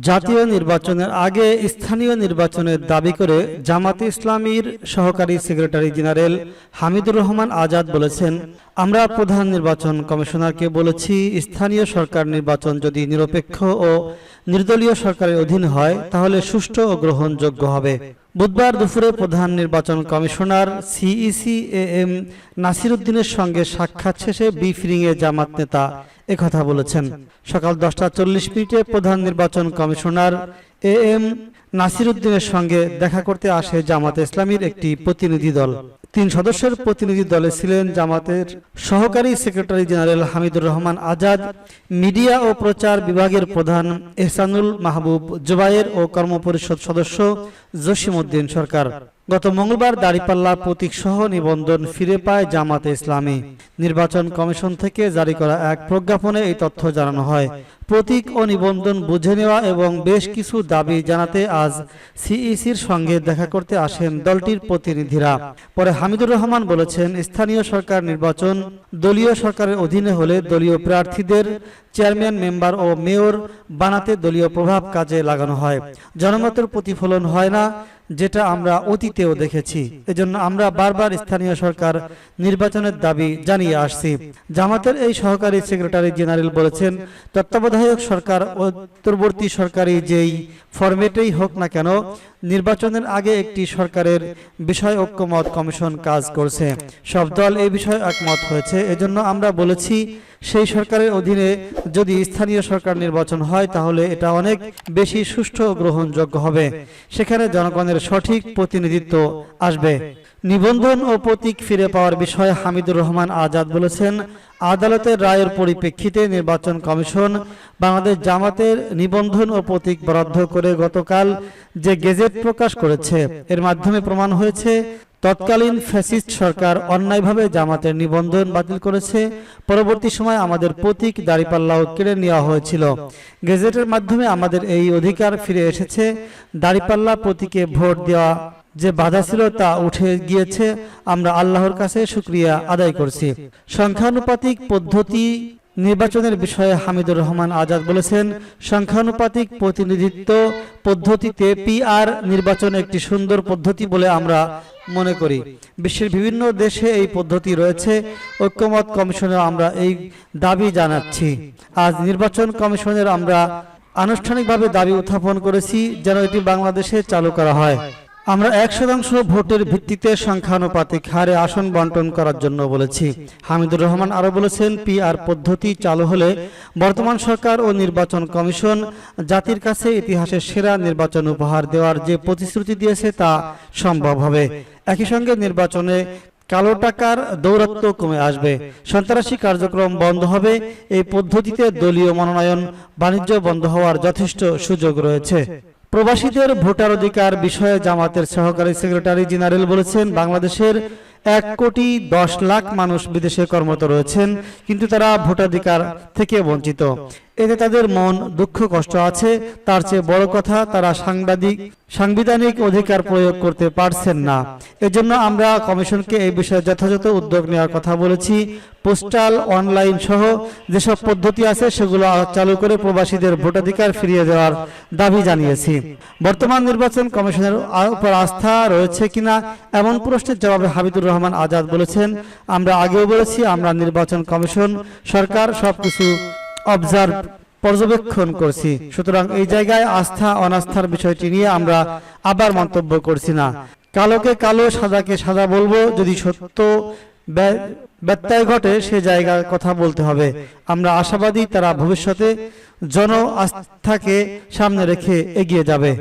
জাতীয় নির্বাচনের আগে স্থানীয় নির্বাচনের দাবি করে জামাতে ইসলামীর সহকারী সেক্রেটারি জেনারেল হামিদুর রহমান আজাদ বলেছেন, আমরা প্রধান নির্বাচন কমিশনারকে বলেছি, স্থানীয় সরকার নির্বাচন যদি নিরপেক্ষ ও নির্দলীয় সরকারের অধীন হয়, তাহলে সুষ্ঠু ও গ্রহণযোগ্য হবে। বুধবার দুপুরে প্রধান নির্বাচন কমিশনার সিইসি এম নাসিরুদ্দিনের সঙ্গে সাক্ষাৎ শেষে বিফ্রিংয়ে জামাত নেতা একথা বলেছেন। সকাল দশটা চল্লিশ মিনিটে প্রধান নির্বাচন কমিশনার এ এম নাসিরুদ্দিনের সঙ্গে দেখা করতে আসে জামাত ইসলামীর একটি প্রতিনিধি দল। তিন সদস্যের প্রতিনিধি দলে ছিলেন জামাতের সহকারী secretary general Hamidur Rahman Azad, media ও প্রচার বিভাগের প্রধান এহসানুল মাহবুব জুবায়ের ও কর্মপরিষদ সদস্য জসিমউদ্দিন সরকার। গত মঙ্গলবার দাড়িপাল্লা প্রতীক সহ নিবন্ধন ফিরে পায় জামাতে ইসলামী। নির্বাচন কমিশন থেকে জারি করা এক প্রজ্ঞাপনে এই তথ্য জানানো হয়। প্রতীক ও নিবন্ধন বুঝে নেওয়া এবং বেশ কিছু দাবি জানাতে আজ সিইসির সঙ্গে দেখা করতে আসেন দলটির প্রতিনিধিরা। পরে হামিদুর রহমান বলেছেন, স্থানীয় সরকার নির্বাচন দলীয় সরকারের অধীনে হলে দলীয় প্রার্থীদের চেয়ারম্যান, মেম্বার ও মেয়র বানাতে দলীয় প্রভাব কাজে লাগানো হয়। জনমতের প্রতিফলন হয় না যেটা আমরা অতীতেও দেখেছি। এজন্য আমরা বারবার স্থানীয় সরকার নির্বাচনের দাবি জানিয়ে আসছি। জামাতের এই সহকারী সেক্রেটারি জেনারেল বলেছেন তত্ত্বাবধায়ক সরকার অন্তর্বর্তী উত্তরবর্তী সরকারি যেই ফরম্যাটেই হোক না কেন নির্বাচনের আগে একটি সরকারের বিষয় ঐক্যমত কমিশন কাজ করছে। সব দল এই বিষয়ে একমত হয়েছে। এজন্য আমরা বলেছি, সেই সরকারের অধীনে যদি স্থানীয় সরকার নির্বাচন হয়, তাহলে এটা অনেক বেশি সুষ্ঠু গ্রহণযোগ্য হবে। সেখানে জনগণের সঠিক প্রতিনিধিত্ব আসবে। নিবন্ধন ও প্রতীক ফিরে পাওয়ার বিষয়ে হামিদুর রহমান আজাদ বলেছেন আদালতের রায়ের পরিপ্রেক্ষিতে নির্বাচন কমিশন বাংলাদেশ জামাতের নিবন্ধন ও প্রতীক বরাদ্দ করে গতকাল যে গেজেট প্রকাশ করেছে, এর মাধ্যমে প্রমাণ হয়েছে, তৎকালীন ফ্যাসিস্ট সরকার অন্যায়ভাবে জামাতের নিবন্ধন বাতিল করেছে। পরবর্তী সময় আমাদের প্রতীক দাড়িপাল্লাও কেড়ে নেওয়া হয়েছিল। গেজেটের মাধ্যমে আমাদের এই অধিকার ফিরে এসেছে। দাড়িপাল্লা প্রতীকে ভোট দেওয়া যে বাধা ছিল তা উঠে গিয়েছে, আমরা আল্লাহর কাছে শুক্রিয়া আদায় করছি। সংখ্যানুপাতিক পদ্ধতি নির্বাচনের বিষয়ে হামিদুর রহমান আজাদ বলেছেন, সংখ্যানুপাতিক প্রতিনিধিত্ব পদ্ধতিতে পিআর নির্বাচন একটি সুন্দর পদ্ধতি বলে আমরা মনে করি। বিশ্বের বিভিন্ন দেশে এই পদ্ধতি রয়েছে। ঐক্যমত কমিশনে আমরা এই দাবি জানাচ্ছি। আজ নির্বাচন কমিশনের আমরা আনুষ্ঠানিকভাবে দাবি উত্থাপন করেছি, যেন এটি বাংলাদেশে চালু করা হয়। আমরা এক শতাংশ ভোটের ভিত্তিতে সংখ্যানুপাতিক হারে আসন বন্টন করার জন্য বলেছি। হামিদুর রহমান আরও বলেছেন, পিআর পদ্ধতি চালু হলে বর্তমান সরকার ও নির্বাচন কমিশন জাতির কাছে ইতিহাসের সেরা নির্বাচন উপহার দেওয়ার যে প্রতিশ্রুতি দিয়েছে তা সম্ভব হবে। একই সঙ্গে নির্বাচনে কালো টাকার দৌরাত্ম কমে আসবে। সন্ত্রাসী কার্যক্রম বন্ধ হবে। এই পদ্ধতিতে দলীয় মনোনয়ন বাণিজ্য বন্ধ হওয়ার যথেষ্ট সুযোগ রয়েছে। প্রবাসীদের ভোটার অধিকার বিষয়ে জামাতের সহকারী সেক্রেটারি জেনারেল বলেছেন, বাংলাদেশের এক কোটি দশ লাখ মানুষ বিদেশে কর্মরত রয়েছেন, কিন্তু তারা ভোটাধিকার থেকে বঞ্চিত। এতে তাদের মন, দুঃখ, কষ্ট আছে। তার চেয়ে বড় কথা, তারা সাংবাদিক, সাংবিধানিক অধিকার প্রয়োগ করতে পারছেন না। এজন্য আমরা কমিশনকে এই বিষয়ে যথাযথ উদ্যোগ নেওয়ার কথা বলেছি। পোস্টাল, অনলাইন সহ যেসব পদ্ধতি আছে, সেগুলো চালু করে প্রবাসীদের ভোটাধিকার ফিরিয়ে দেওয়ার দাবি জানিয়েছি। বর্তমান নির্বাচন কমিশনের উপর আস্থা রয়েছে কিনা, এমন প্রশ্নের জবাবে হাবিদুর রহমান আজাদ বলেছেন, আমরা আগেও বলেছি, আমরা নির্বাচন কমিশন, সরকার সবকিছু অবজার্ভ, পর্যবেক্ষণ করছি। সুতরাং এই জায়গায় আস্থা, অনাস্থার বিষয়টি নিয়ে আমরা আবার মন্তব্য করছি না। কালোকে কালো, সাদাকে সাদা বলব, যদি সত্য ব্যা- ব্যত্যয় ঘটে, সে জায়গার কথা বলতে হবে। আমরা আশাবাদী তারা ভবিষ্যতে জন আস্থাকে সামনে রেখে এগিয়ে যাবে।